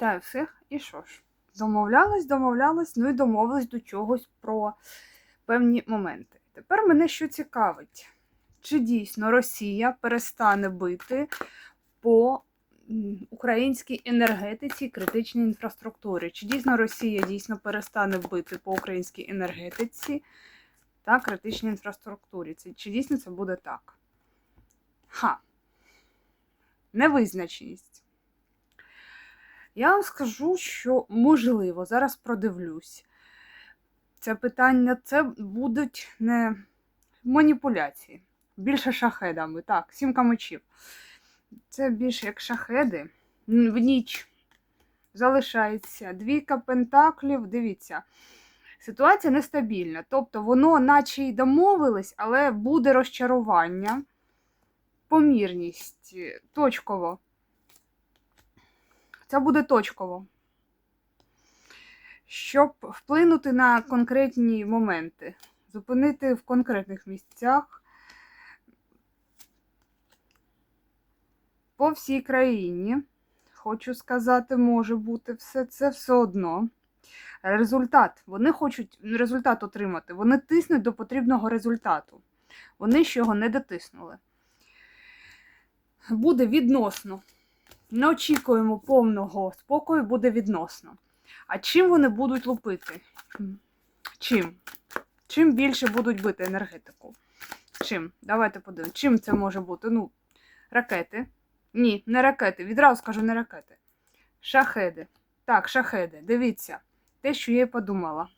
Вітаю всіх. І що ж? Домовлялась, домовлялась, ну і домовилась до чогось про певні моменти. Тепер мене що цікавить, чи дійсно Росія перестане бити по українській енергетиці критичній інфраструктурі? Чи дійсно Росія дійсно перестане бити по українській енергетиці та критичній інфраструктурі? Чи дійсно це буде так? Ха. Невизначеність. Я вам скажу, що можливо, зараз продивлюсь. Це питання, це будуть не маніпуляції, більше шахедами. Так, сімка мечів. Це більше як шахеди. В ніч залишається двійка пентаклів. Дивіться, ситуація нестабільна. Тобто воно, наче й домовились, але буде розчарування, помірність, е, точково. Це буде точково. Щоб вплинути на конкретні моменти, зупинити в конкретних місцях по всій країні, хочу сказати, може бути все це все одно. Результат. Вони хочуть результат отримати. Вони тиснуть до потрібного результату. Вони ще його не дотиснули. Буде відносно не очікуємо повного спокою, буде відносно. А чим вони будуть лупити? Чим? Чим більше будуть бити енергетику? Чим? Давайте подивимось. Чим це може бути? Ну, ракети. Ні, не ракети. Відразу скажу не ракети. Шахеди. Так, шахеди. Дивіться, те, що я і подумала.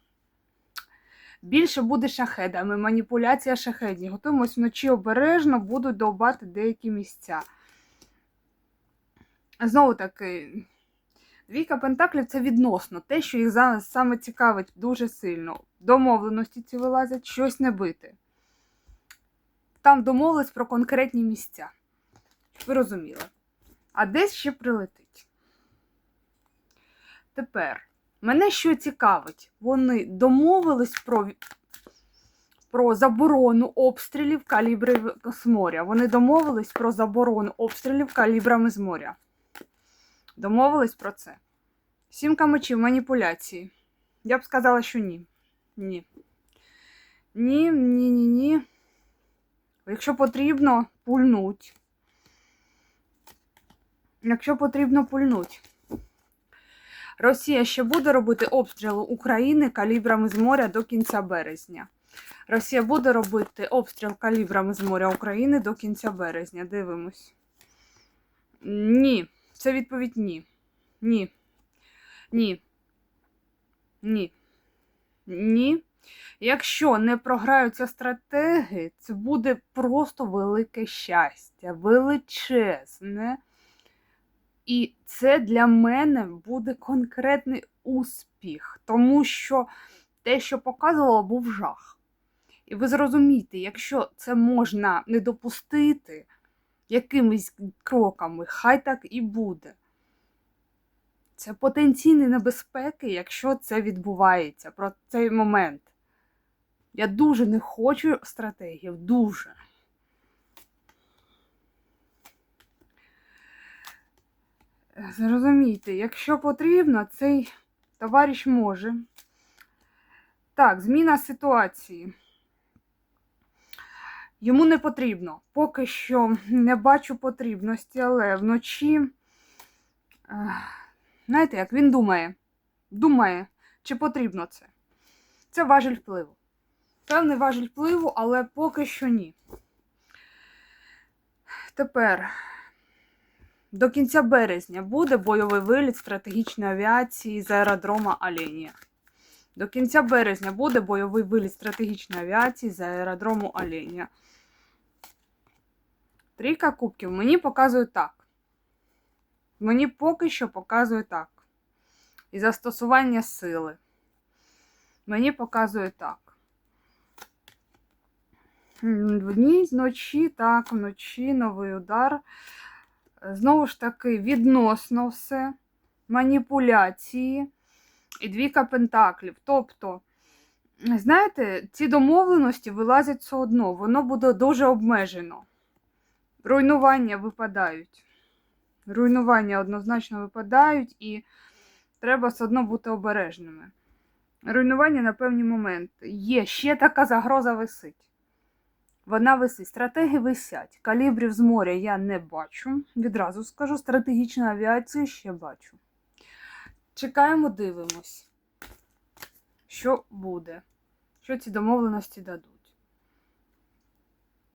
Більше буде шахедами, маніпуляція шахедів. Готуємось вночі обережно, будуть довбати деякі місця. Знову таки, двійка пентаклів це відносно. Те, що їх зараз саме цікавить дуже сильно. Домовленості ці вилазять, щось не бити. Там домовились про конкретні місця. Ви розуміли. А десь ще прилетить. Тепер, мене що цікавить, вони домовились про, про заборону обстрілів калібрів з моря. Вони домовились про заборону обстрілів калібрами з моря. Домовились про це. Сімка мечів, маніпуляції. Я б сказала, що ні. Ні. Ні, ні, ні, ні. Якщо потрібно, пульнуть. Якщо потрібно, пульнуть. Росія ще буде робити обстріли України калібрами з моря до кінця березня. Росія буде робити обстріл калібрами з моря України до кінця березня. Дивимось. Ні. Це відповідь ні. Ні. Ні. Ні. Ні. Якщо не програються стратеги, це буде просто велике щастя, величезне. І це для мене буде конкретний успіх, тому що те, що показувало, був жах. І ви зрозумієте, якщо це можна не допустити якимись кроками, хай так і буде. Це потенційні небезпеки, якщо це відбувається про цей момент. Я дуже не хочу стратегів, дуже. Зрозумійте, якщо потрібно, цей товариш може. Так, зміна ситуації. Йому не потрібно. Поки що не бачу потрібності, але вночі, знаєте, як він думає, думає, чи потрібно це. Це важіль впливу. Певний важіль впливу, але поки що ні. Тепер до кінця березня буде бойовий виліт стратегічної авіації з аеродрома Оленія. До кінця березня буде бойовий виліт стратегічної авіації з аеродрому Оленя. Трійка кубків мені показує так. Мені поки що показує так. І застосування сили. Мені показує так. В дні вночі, так, вночі новий удар. Знову ж таки, відносно все, маніпуляції і двійка пентаклів. Тобто, знаєте, ці домовленості вилазять все одно, воно буде дуже обмежено. Руйнування випадають. Руйнування однозначно випадають, і треба все одно бути обережними. Руйнування на певні моменти. Є, ще така загроза висить. Вона висить. Стратеги висять. Калібрів з моря я не бачу. Відразу скажу, стратегічну авіацію ще бачу. Чекаємо, дивимось, що буде, що ці домовленості дадуть.